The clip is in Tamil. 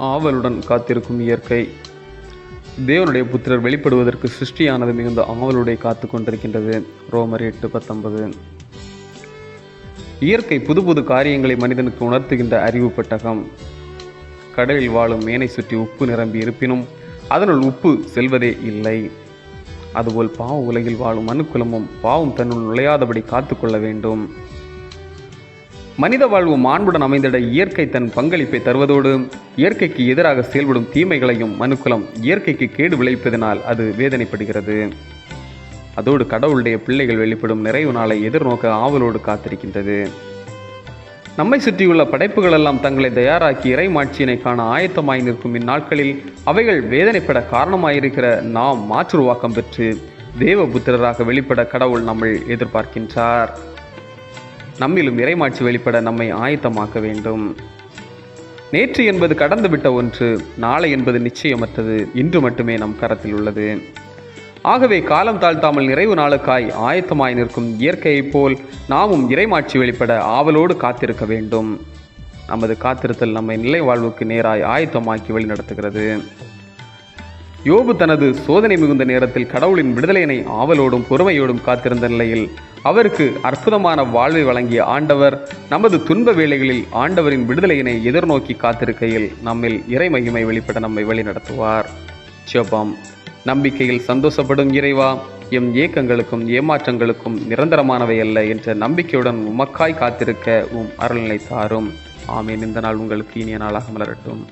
ஆவலுடன் காத்திருக்கும் இயற்கை. தேவனுடைய புத்திரர் வெளிப்படுவதற்கு சிருஷ்டியானது மிகுந்த ஆவலுடைய காத்து கொண்டிருக்கின்றது. ரோமர் எட்டு பத்தொன்பது. இயற்கை புது புது காரியங்களை மனிதனுக்கு உணர்த்துகின்ற அறிவு பெட்டகம். கடலில் வாழும் மேனை சுற்றி உப்பு நிரம்பி இருப்பினும் அதனுள் உப்பு செல்வதே இல்லை. அதுபோல் பாவ உலகில் வாழும் மனுக்குலமும் பாவம் தன்னுள் நுழையாதபடி காத்து கொள்ள வேண்டும். மனித வாழ்வு மாண்புடன் அமைந்திட இயற்கை தன் பங்களிப்பை தருவதோடு இயற்கைக்கு எதிராக செயல்படும் தீமைகளையும் மனுக்குலம் இயற்கைக்கு கேடு விளைவிப்பதனால் அது வேதனைப்படுகிறது. அதோடு கடவுளுடைய பிள்ளைகள் வெளிப்படும் நிறைவு நாளை எதிர்நோக்க ஆவலோடு காத்திருக்கின்றது. நம்மை சுற்றியுள்ள படைப்புகளெல்லாம் தங்களை தயாராக்கி இறை மாட்சியினை காண ஆயத்தமாய் நிற்கும் இந்நாட்களில் அவைகள் வேதனைப்பட காரணமாயிருக்கிற நாம் மாற்றுருவாக்கம் பெற்று தேவபுத்திரராக வெளிப்பட கடவுள் நம்மை எதிர்பார்க்கின்றார். நம்மிலும் இறைமாட்சி வெளிப்பட நம்மை ஆயத்தமாக்க வேண்டும். நேற்று என்பது கடந்துவிட்ட ஒன்று நாளை என்பது நிச்சயமற்றது. இன்று மட்டுமே நம் கரத்தில் உள்ளது. ஆகவே காலம் தாழ்த்தாமல் நிறைவு நாளுக்காய் ஆயத்தமாய் நிற்கும் இயற்கையைப் போல் நாமும் இறைமாட்சி வெளிப்பட ஆவலோடு காத்திருக்க வேண்டும். நமது காத்திருத்தல் நம்மை நிலை வாழ்வுக்கு நேராய் ஆயத்தமாக்கி வழிநடத்துகிறது. யோபு தனது சோதனை மிகுந்த நேரத்தில் கடவுளின் விடுதலையினை ஆவலோடும் பொறுமையோடும் காத்திருந்த நிலையில் அவருக்கு அற்புதமான வாழ்வை வழங்கிய ஆண்டவர் நமது துன்ப வேளைகளில் ஆண்டவரின் விடுதலையினை எதிர்நோக்கி காத்திருக்கையில் நம்மில் இறை மகிமை வெளிப்பட நம்மை வழிநடத்துவார் ஜெபம். நம்பிக்கையில் சந்தோஷப்படும் இறைவா எம் ஏக்கங்களுக்கும் ஏமாற்றங்களுக்கும் நிரந்தரமானவை அல்ல என்ற நம்பிக்கையுடன் உமக்காய் காத்திருக்க உம் அருள்நிலை தாரும் ஆமீன். இந்த நாள் உங்களுக்கு இனிய நாளாக மலரட்டும்.